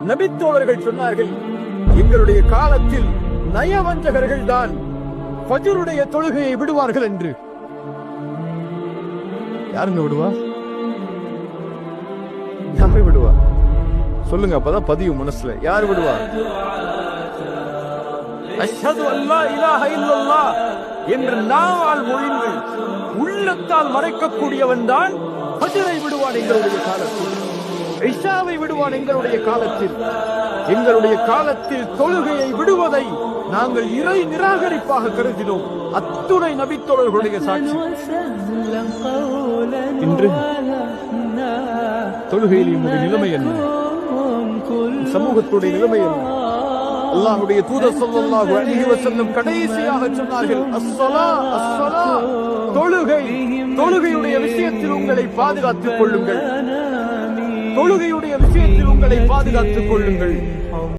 நபித்தோழர்கள் சொன்னார்கள் எங்களுடைய காலத்தில் நயவஞ்சகர்கள் தான் ஃபஜ்ருடைய தொழுகையை விடுவார்கள் என்று. யாருங்க விடுவா? யாரு விடுவா? சொல்லுங்க அப்பதான் பதிவு மனசுல. யார் விடுவா? அஷ்ஹது அல்லா இலாஹ இல்லல்லாஹ் என்று நாவால் மொழிந்து உள்ளத்தால் மறைக்கக்கூடியவன் தான் பஜரை விடுவான் எங்களுடைய காலத்தில். இஷாவை விடுவான் எங்களுடைய காலத்தில். எங்களுடைய காலத்தில் தொழுகையை விடுவதை நாங்கள் இறை நிராகரிப்பாக கருதினோம். அத்துணை நபித்தோழர்களுடைய சாட்சி. இன்று தொழுகையில் என்னுடைய நிலைமை என்ன? சமூகத்துடைய நிலைமை என்ன? அல்லாஹுடைய தூதர் ஸல்லல்லாஹு அலைஹி கடைசியாக சொன்னார்கள் அஸ்ஸலா அஸ்ஸலா தொழுகை தொழுகையுடைய விஷயத்தில் உங்களை பாதுகாத்துக் கொள்ளுங்கள். தொழுகையுடைய விஷயத்தில் உங்களை பாதுகாத்துக் கொள்ளுங்கள்.